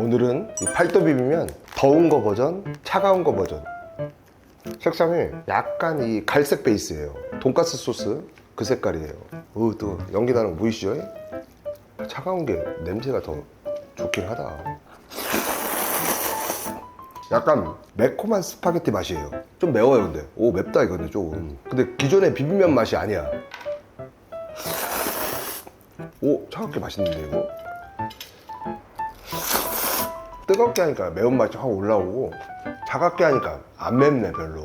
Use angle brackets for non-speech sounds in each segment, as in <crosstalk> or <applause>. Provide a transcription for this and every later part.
오늘은 이 팔도 비비면 더운 거 버전, 차가운 거 버전. 색상이 약간 이 갈색 베이스예요. 돈가스 소스 그 색깔이에요. 어, 또 연기 나는 거 보이시죠? 차가운 게 냄새가 더 좋긴 하다. 약간 매콤한 스파게티 맛이에요. 좀 매워요, 근데. 오, 맵다, 이거는 조금. 근데 기존의 비빔면 맛이 아니야. 오, 차갑게 맛있는데, 이거? 뜨겁게 하니까 매운맛이 확 올라오고, 차갑게 하니까 안 맵네, 별로.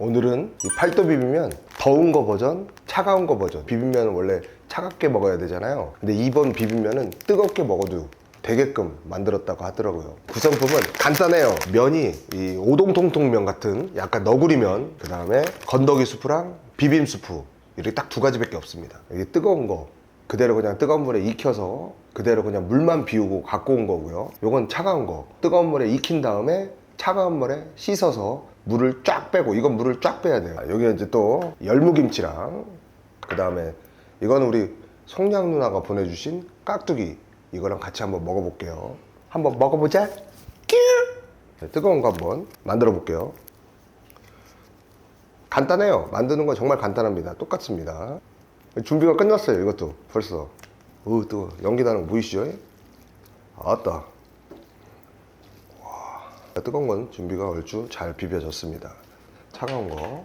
오늘은 이 팔도 비빔면 더운 거 버전, 차가운 거 버전. 비빔면은 원래 차갑게 먹어야 되잖아요. 근데 이번 비빔면은 뜨겁게 먹어도 되게끔 만들었다고 하더라고요. 구성품은 간단해요. 면이 이 오동통통면 같은 약간 너구리면, 그 다음에 건더기 수프랑 비빔 수프. 이렇게 딱 두 가지밖에 없습니다. 이게 뜨거운 거 그대로 그냥 뜨거운 물에 익혀서 그대로 그냥 물만 비우고 갖고 온 거고요. 요건 차가운 거. 뜨거운 물에 익힌 다음에 차가운 물에 씻어서 물을 쫙 빼고 이건 물을 쫙 빼야 돼요. 여기는 이제 또 열무김치랑 그 다음에 이거는 우리 송양 누나가 보내주신 깍두기 이거랑 같이 한번 먹어볼게요. 한번 먹어보자. 뀨! 네, 뜨거운 거 한번 만들어 볼게요. 간단해요. 만드는 건 정말 간단합니다. 똑같습니다. 준비가 끝났어요. 이것도 벌써. 어, 또 연기 나는 거 보이시죠? 아따. 뜨거운 건 준비가 얼추 잘 비벼졌습니다. 차가운 거.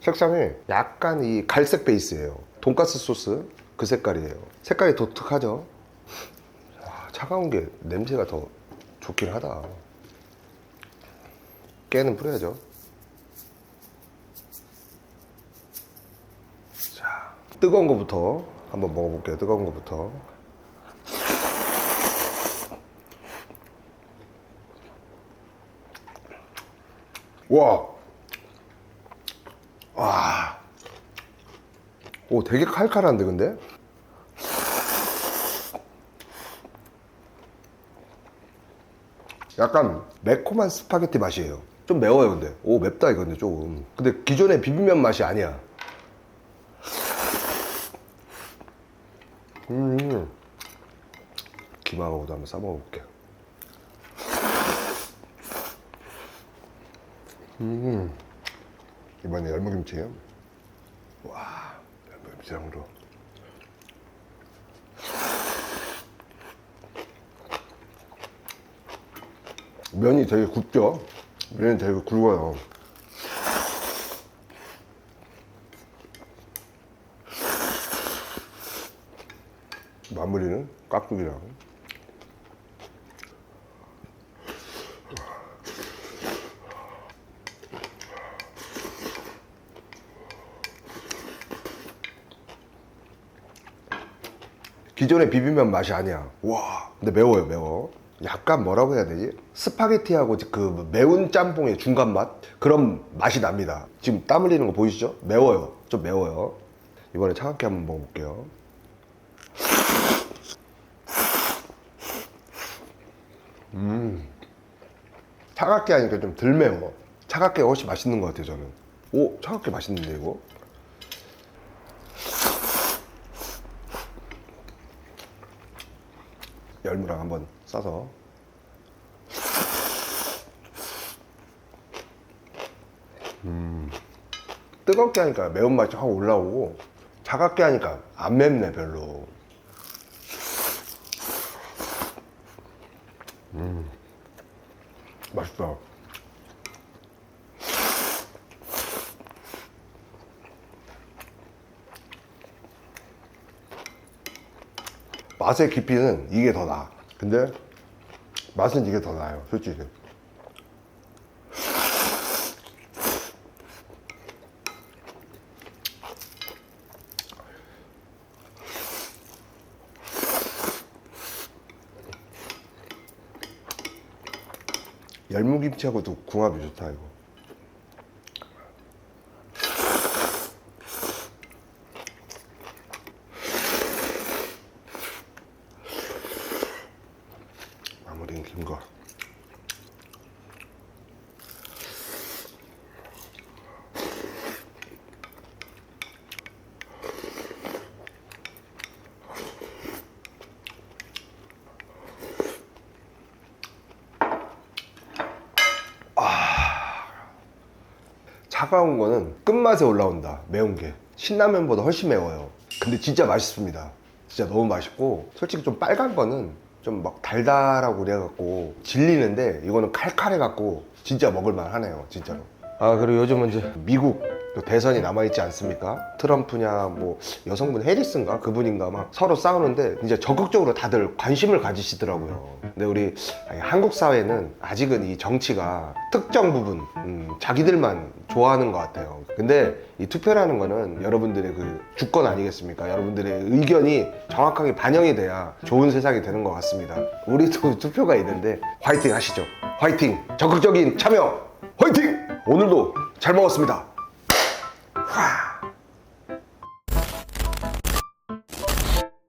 색상이 약간 이 갈색 베이스예요. 돈가스 소스 그 색깔이에요. 색깔이 독특하죠? 아, 차가운 게 냄새가 더 좋긴 하다. 깨는 뿌려야죠. 뜨거운 거부터 한번 먹어볼게요. 뜨거운 거부터. 와. 와. 오, 되게 칼칼한데, 근데? 약간 매콤한 스파게티 맛이에요. 좀 매워요, 근데. 오, 맵다, 이건데, 조금. 근데 기존의 비빔면 맛이 아니야. 음. 김하고도 한번 싸먹어볼게요. 음. 이번에 열무김치요. 와, 열무김치랑으로. 면이 되게 굵죠? 면이 되게 굵어요. 마무리는 깍두기랑. 기존의 비빔면 맛이 아니야. 와, 근데 매워요, 매워. 약간 뭐라고 해야 되지? 스파게티하고 그 매운 짬뽕의 중간 맛? 그런 맛이 납니다. 지금 땀 흘리는 거 보이시죠? 매워요. 좀 매워요. 이번에 차갑게 한번 먹어볼게요. 음. 차갑게 하니까 좀 덜 매워. 차갑게 훨씬 맛있는 것 같아요, 저는. 오, 차갑게 맛있는데, 이거? 열무랑 한번 싸서 음, 뜨겁게 하니까 매운맛이 확 올라오고 차갑게 하니까 안 맵네 별로 음, 맛있다 맛의 깊이는 이게 더 나아. 근데 맛은 이게 더 나아요, 솔직히. 열무김치하고도 궁합이 좋다, 이거. 마무리는 긴 거. 차가운 거는 끝맛에 올라온다. 매운 게. 신라면보다 훨씬 매워요. 근데 진짜 맛있습니다. 진짜 너무 맛있고 솔직히 좀 빨간 거는 좀 막 달달하고 그래갖고 질리는데 이거는 칼칼해갖고 진짜 먹을만 하네요. 진짜로. 아 그리고 요즘은 이제 미국 또 대선이 남아있지 않습니까? 트럼프냐 뭐 여성분 해리스인가 그분인가 막 서로 싸우는데 이제 적극적으로 다들 관심을 가지시더라고요. 근데 우리 한국 사회는 아직은 이 정치가 특정 부분 음, 자기들만 좋아하는 것 같아요. 근데 이 투표라는 거는 여러분들의 그 주권 아니겠습니까? 여러분들의 의견이 정확하게 반영이 돼야 좋은 세상이 되는 것 같습니다. 우리도 <laughs> 투표가 있는데 화이팅 하시죠. 화이팅! 적극적인 참여! 화이팅! 오늘도 잘 먹었습니다. 와.